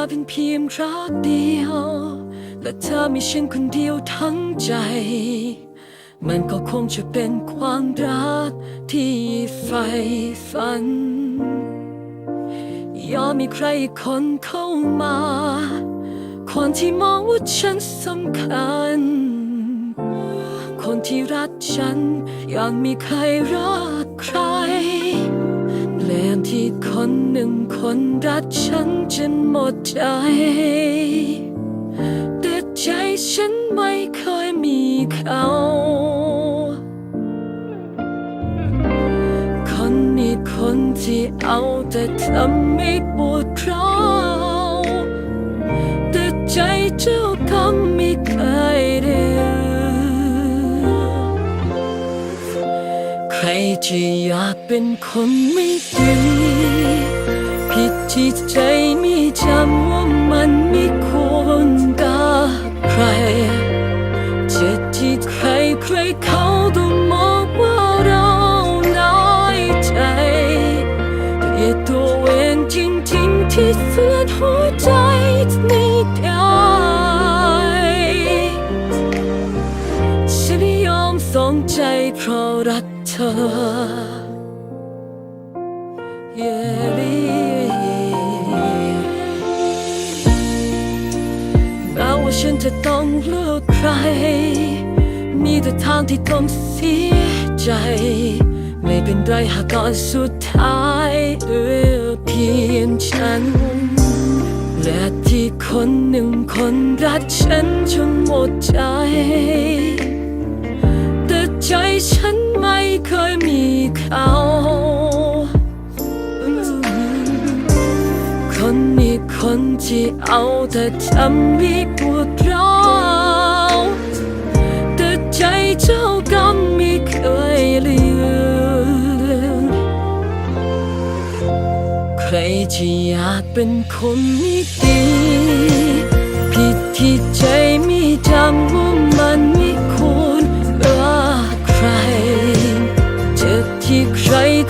อเป็นเพียงรักเดียว และเธอมีฉันคนเดียวทั้งใจ มันก็คงจะเป็นความรักที่ใฝ่ฝัน ยอมมีใครคนเข้ามา คนที่มองว่าฉันสำคัญ คนที่รักฉันอยากมีใครรักใคร ล้วที่คนหนึ่งคนรักฉันจนหมดใจ แต่ใจฉันไม่เคยมีเขา คนนี้คนที่เอาแต่ทำให้ปวด ที่อยากเป็นคนไม่ดี ผิดที่ใจไม่จำว่ามันไม่ควรกับใคร เจ็บที่ใครใครเขาต้องมองว่าเราน้อยใจเกลียดตัวเองจริงๆที่เสือหัวใจไม่ได้ฉันยอมสองใจเพราะรัก เธอแม้ว่าฉันจะต้องเลือกใคร มีแต่ทางที่ต้องเสียใจ ไม่เป็นไรหากก่อนสุดท้ายเหลือเพียงฉัน และที่คนหนึ่งคนรักฉันจนหมดใจ แต่ใจฉัน เคยมีเขาคนนี้คนที่เอาแต่ทำให้ปวดร้าวแต่ใจเจ้าก็ไม่เคยลืมใครที่อยากเป็นคนไม่ดี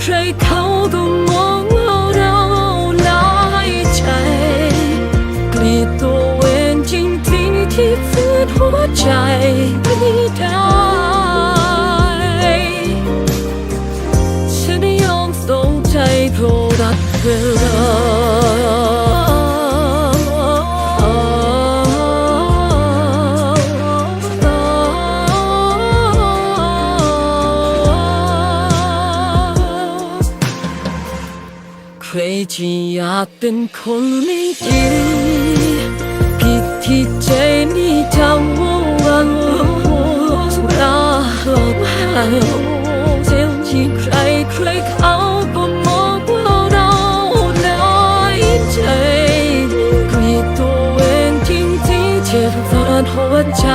ใครเขาก็มองว่าเราหลายใจเกลียดตัวเองจริงๆที่ฝืนหัวใจไม่ได้ฉันยอมส่งใจเพราะรักเธอ ครที่อยากเป็นคนไม่ดีผิดที่ใจนี่ทำว่าวันรักเสียงที่ใครใครเขาก็มองว่าเราน้อยใจกลีดตัวเองจริงๆเจ็บฝันหัวใจ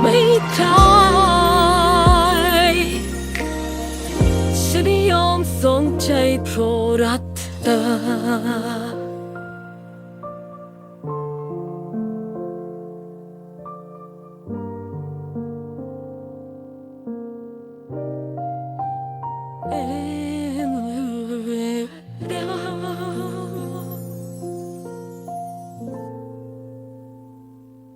ไม่ได้ฉันยอมส่งใจเพราะรัก เธอ